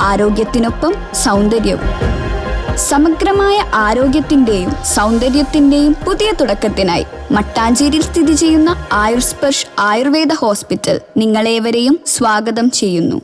ആരോഗ്യത്തിനൊപ്പം സൗന്ദര്യവും. സമഗ്രമായ ആരോഗ്യത്തിന്റെയും സൗന്ദര്യത്തിന്റെയും പുതിയ തുടക്കത്തിനായി മട്ടാഞ്ചേരിയിൽ സ്ഥിതി ചെയ്യുന്ന ആയുർസ്പർഷ് ആയുർവേദ ഹോസ്പിറ്റൽ നിങ്ങളേവരെയും സ്വാഗതം ചെയ്യുന്നു.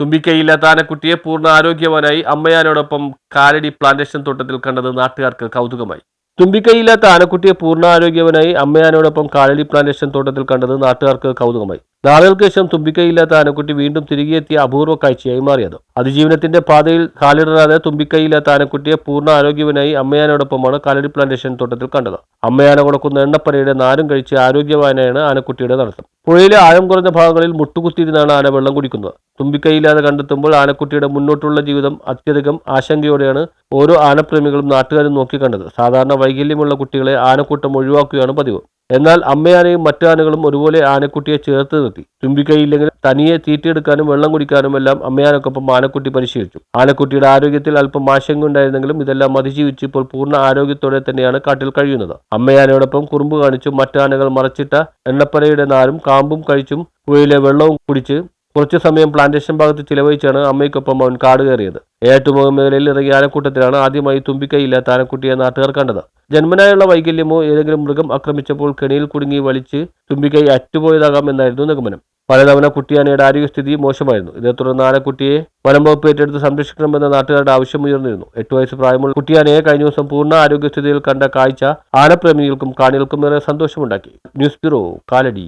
തുമ്പിക്കൈയില്ല താനക്കുട്ടിയെ പൂർണ ആരോഗ്യവാനായി അമ്മയാനോടൊപ്പം കാലടി പ്ലാന്റേഷൻ തോട്ടത്തിൽ കണ്ടത് നാട്ടുകാർക്ക് കൗതുകമായി. തുമ്പിക്കൈയില്ലാത്ത ആനക്കുട്ടിയെ പൂർണ ആരോഗ്യവനായി അമ്മയാനോടൊപ്പം കാലടി പ്ലാന്റേഷൻ തോട്ടത്തിൽ കണ്ടത് നാട്ടുകാർക്ക് കൗതുകമായി. നാളുകൾക്ക് ശേഷം തുമ്പിക്കൈയില്ലാത്ത ആനക്കുട്ടി വീണ്ടും തിരികെ എത്തിയ അപൂർവ കാഴ്ചയായി മാറിയത്. അതിജീവനത്തിന്റെ പാതയിൽ കാലിടറാതെ തുമ്പിക്കൈയില്ലാത്ത ആനക്കുട്ടിയെ പൂർണ ആരോഗ്യവനായി അമ്മയാനോടൊപ്പമാണ് കാലടി പ്ലാന്റേഷൻ തോട്ടത്തിൽ കണ്ടത്. അമ്മയാന കൊടുക്കുന്ന എണ്ണപ്പനയുടെ നാരും കഴിച്ച് ആരോഗ്യവാനായാണ് ആനക്കുട്ടിയുടെ നടത്തം പുഴയിലെ ആഴം കുറഞ്ഞ ഭാഗങ്ങളിൽ മുട്ടുകുത്തിയിരുന്നാണ് ആന വെള്ളം കുടിക്കുന്നത്. തുമ്പിക്കൈയില്ലാതെ കണ്ടെത്തുമ്പോൾ ആനക്കുട്ടിയുടെ മുന്നോട്ടുള്ള ജീവിതം അത്യധികം ആശങ്കയോടെയാണ് ഓരോ ആനപ്രേമികളും നാട്ടുകാരും നോക്കിക്കണ്ടത് സാധാരണ വൈകല്യമുള്ള കുട്ടികളെ ആനക്കൂട്ടം ഒഴിവാക്കുകയാണ് പതിവ്. എന്നാൽ അമ്മയാനയും മറ്റു ആനകളും ഒരുപോലെ ആനക്കുട്ടിയെ ചേർത്ത് നിർത്തി. തുമ്പിക്കൈയില്ലെങ്കിൽ തനിയെ തീറ്റിയെടുക്കാനും വെള്ളം കുടിക്കാനും എല്ലാം അമ്മയാനക്കൊപ്പം ആനക്കുട്ടി പരിശീലിച്ചു. ആനക്കുട്ടിയുടെ ആരോഗ്യത്തിൽ അല്പം ആശങ്കയുണ്ടായിരുന്നെങ്കിലും ഇതെല്ലാം അതിജീവിച്ച് ഇപ്പോൾ പൂർണ ആരോഗ്യത്തോടെ തന്നെയാണ് കാട്ടിൽ കഴിയുന്നത്. അമ്മയാനയോടൊപ്പം കുറുമ്പ് കാണിച്ചും മറ്റു ആനകൾ മറച്ചിട്ട എണ്ണപ്പനയുടെ നാരും കാമ്പും കഴിച്ചും പുഴയിലെ വെള്ളവും കുടിച്ച് കുറച്ചു സമയം പ്ലാന്റേഷൻ ഭാഗത്ത് ചിലവഴിച്ചാണ് അമ്മയ്ക്കൊപ്പം അവൻ കാട് കയറിയത്. ഏറ്റുമുഖം മേഖലയിൽ ഇറങ്ങിയ ആനക്കൂട്ടത്തിലാണ് ആദ്യമായി തുമ്പിക്കൈയില്ലാത്ത ആനക്കുട്ടിയെ നാട്ടുകാർ കണ്ടത്. ജന്മനായുള്ള വൈകല്യമോ ഏതെങ്കിലും മൃഗം ആക്രമിച്ചപ്പോൾ കെണിയിൽ കുടുങ്ങി വലിച്ച് തുമ്പിക്കൈ അറ്റുപോയതാകാം എന്നായിരുന്നു നിഗമനം. പലതവണ കുട്ടിയാനയുടെ ആരോഗ്യസ്ഥിതി മോശമായിരുന്നു. ഇതേ തുടർന്ന് ആനക്കുട്ടിയെ വനം വകുപ്പ് ഏറ്റെടുത്ത് സംരക്ഷിക്കണമെന്ന നാട്ടുകാരുടെ ആവശ്യം ഉയർന്നിരുന്നു. എട്ട് വയസ്സ് പ്രായമുള്ള കുട്ടിയാനയെ കഴിഞ്ഞ ദിവസം പൂർണ ആരോഗ്യസ്ഥിതിയിൽ കണ്ട കാഴ്ച ആനപ്രേമികൾക്കും കാണികൾക്കും ഏറെ സന്തോഷമുണ്ടാക്കി. News bureau Kalady.